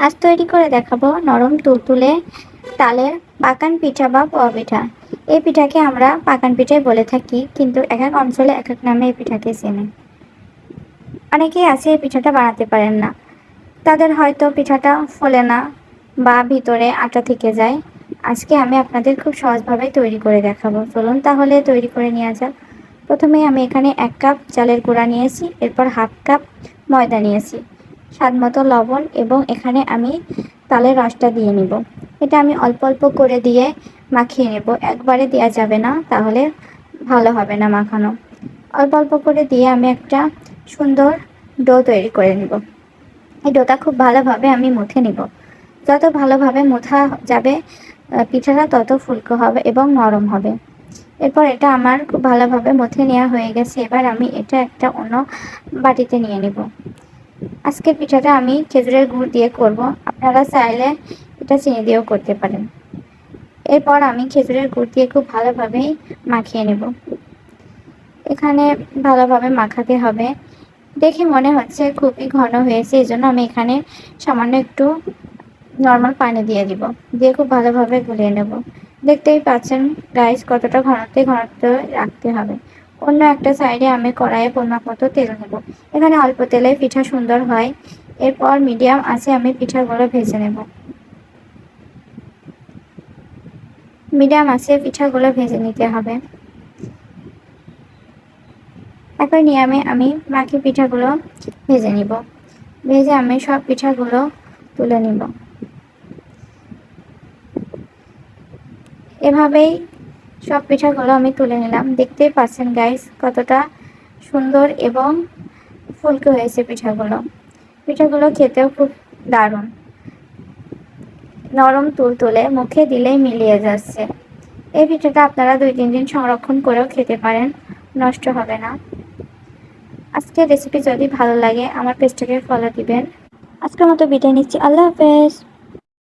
আজ তৈরি করে দেখাবো নরম তুলতুলে তালের পাকান পিঠা বা পোয়া পিঠা। এই পিঠাকে আমরা পাকান পিঠাই বলে থাকি, কিন্তু এক এক অঞ্চলে এক এক নামে এই পিঠাকে চেনে। অনেকেই আছে এই পিঠাটা বানাতে পারেন না। তাদের হয়তো পিঠাটা ফোলে না বা ভিতরে আটা থেকে যায়। আজকে আমি আপনাদের খুব সহজভাবে তৈরি করে দেখাবো। চলুন তাহলে তৈরি করে নেওয়া যাক। প্রথমে আমি এখানে এক কাপ চালের গুঁড়া নিয়েছি, এরপর হাফ কাপ ময়দা নিয়েছি। স্বাদ মতো লবণ এবং এখানে আমি তালের রসটা দিয়ে নিব। এটা আমি অল্প অল্প করে দিয়ে মাখিয়ে নেব। একবারে দেওয়া যাবে না, তাহলে ভালো হবে না মাখানো। অল্প অল্প করে দিয়ে আমি একটা সুন্দর ডো তৈরি করে নিব। এই ডোটা খুব ভালোভাবে আমি মুথে নিব। যত ভালোভাবে মুথা যাবে পিঠাটা তত ফুলকো হবে এবং নরম হবে। এরপর এটা আমার খুব ভালোভাবে মুথে নেওয়া হয়ে গেছে। এবার আমি এটা একটা অন্য বাটিতে নিয়ে নেব। আজকের পিঠাটা আমি খেজুরের গুড় দিয়ে করব। আপনারা চাইলে এটা চিনি দিয়েও করতে পারেন। এরপর আমি খেজুরের গুড় দিয়ে খুব ভালোভাবেই মাখিয়ে নেব। এখানে ভালোভাবে মাখাতে হবে। দেখে মনে হচ্ছে খুবই ঘন হয়েছে এই জন্য আমি এখানে সামান্য একটু নর্মাল পানি দিয়ে দিব। দিয়ে খুব ভালোভাবে গুলিয়ে নেব। দেখতেই পাচ্ছেন গাইস কতটা ঘনত্বে ঘনত্ব রাখতে হবে। অন্য একটা সাইডে আমি কড়াইয়ে পরিমাপ মতো তেল নেব। এখানে অল্প তেলে পিঠা সুন্দর হয়। এরপর মিডিয়াম আছে, আমি পিঠাগুলো ভেজে নেব। মিডিয়াম আছে, পিঠাগুলো ভেজে নিতে হবে। একই নিয়মে আমি বাকি পিঠাগুলো ভেজে নিব। ভেজে আমি সব পিঠাগুলো তুলে নিব। এভাবেই সব পিঠাগুলো আমি তুলে নিলাম। দেখতেই পাচ্ছেন গাইস কতটা সুন্দর এবং ফুলকো হয়েছে পিঠাগুলো। পিঠাগুলো খেতেও খুব দারুণ। নরম তুল তুলে মুখে দিলেই মিলিয়ে যাচ্ছে। এই পিঠাটা আপনারা দুই, তিন দিন সংরক্ষণ করেও খেতে পারেন, নষ্ট হবে না। আজকের রেসিপি যদি ভালো লাগে, আমার পেজটাকে ফলো দিবেন। আজকের মতো বিদায় নিচ্ছি। আল্লাহ হাফেজ।